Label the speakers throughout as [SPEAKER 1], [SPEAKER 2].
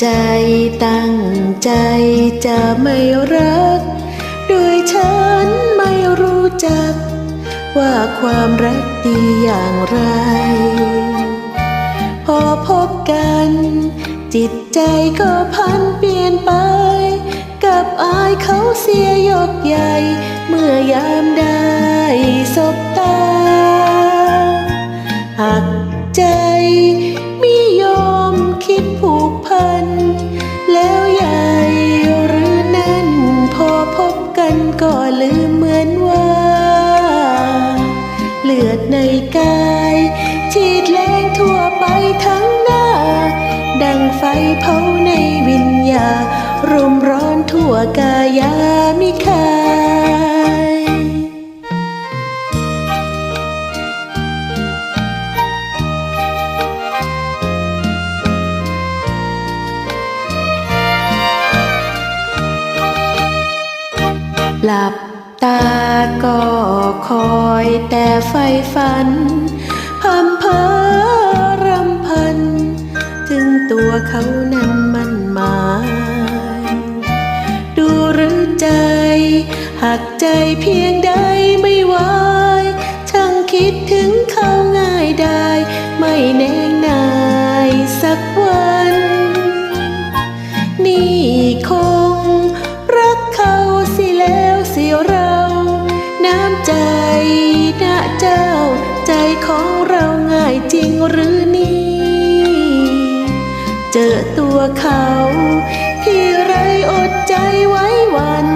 [SPEAKER 1] ใจตั้งใจจะไม่รักโดยฉันไม่รู้จัก ว่าความรักดีอย่างไร พอพบกัน จิตใจก็พันเปลี่ยนไป กับอายเขาเสียยกใหญ่ เมื่อยามได้สบตาหักใจ ในกายฉีดแรงทั่วไปทั้งหน้า ดังไฟเผาในวิญญารุมร้อนทั่วกายามิคายหลับ ตาก็คอยแต่ไฟฝันพำเพอรำพัน ถึงตัวเขานั้นมันหมาย ดูหรือใจ หักใจเพียงใดไม่ไหวช่างคิดถึง เจ้า ใจของเราง่ายจริงหรือนี่ เจอตัวเขาที่ไรอดใจไว้วัน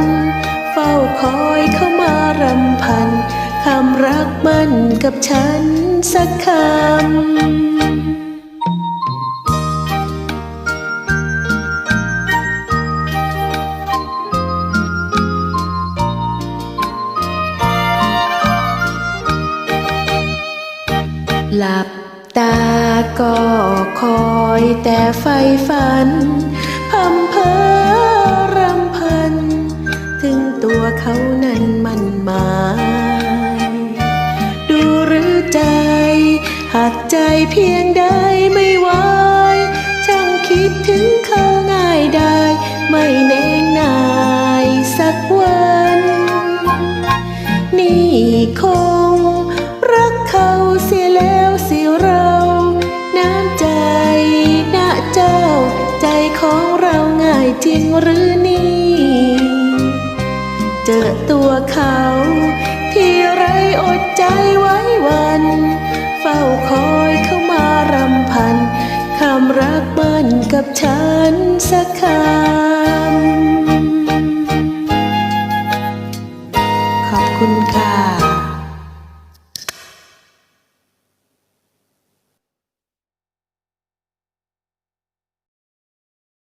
[SPEAKER 1] เฝ้าคอยเข้ามารำพันคำรักมันกับฉันสักคำ หลับตาก็คอยแต่ไฟฝันพำเพอรำพัน ถึงตัวเขานั้นมันหมายดูหรือใจ หากใจเพียงใดไม่ว่า ใจของเราง่ายจริงหรือนี่ เจอตัวเขา ที่ไรอดใจไว้วัน เฝ้าคอยเข้ามารำพัน คำรักมันกับฉันสักคำ